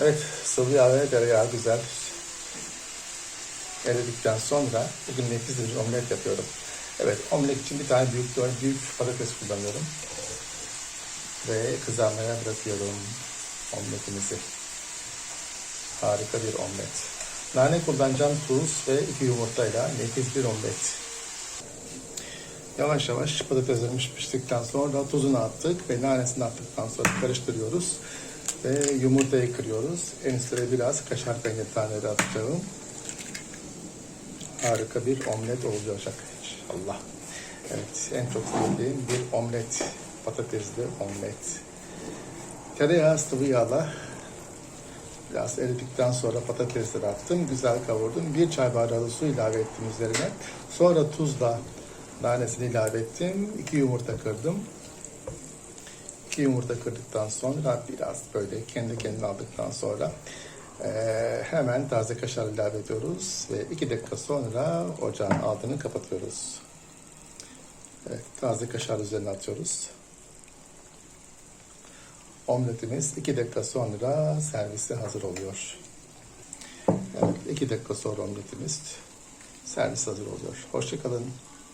Evet, sıvı yağ ve tereyağı güzel eridikten sonra bugün nefis bir omlet yapıyorum. Evet, omlet için bir tane büyük büyük patates kullanıyorum. Ve kızarmaya bırakıyorum omletimizi. Harika bir omlet. Nane kullanacağım tuz ve iki yumurtayla nefis bir omlet. Yavaş yavaş patateslerimiz piştikten sonra tuzunu attık ve nanesini attıktan sonra karıştırıyoruz. Ve yumurtayı kırıyoruz. En biraz kaşar peynir taneleri atacağım. Harika bir omlet olacak inşallah. Evet, en çok sevdiğim bir omlet. Patatesli omlet. Tereyağı sıvı yağla biraz eridikten sonra patatesleri attım. Güzel kavurdum. Bir çay bardağı su ilave ettim üzerine. Sonra tuzla nanesini ilave ettim. İki yumurta kırdım. İki yumurta kırdıktan sonra biraz böyle kendi kendine aldıktan sonra eee, hemen taze kaşar ilave ediyoruz ve iki dakika sonra ocağın altını kapatıyoruz. Evet, taze kaşar üzerine atıyoruz. Omletimiz iki dakika sonra servise hazır oluyor. Evet, iki dakika sonra omletimiz servis hazır oluyor. Hoşçakalın.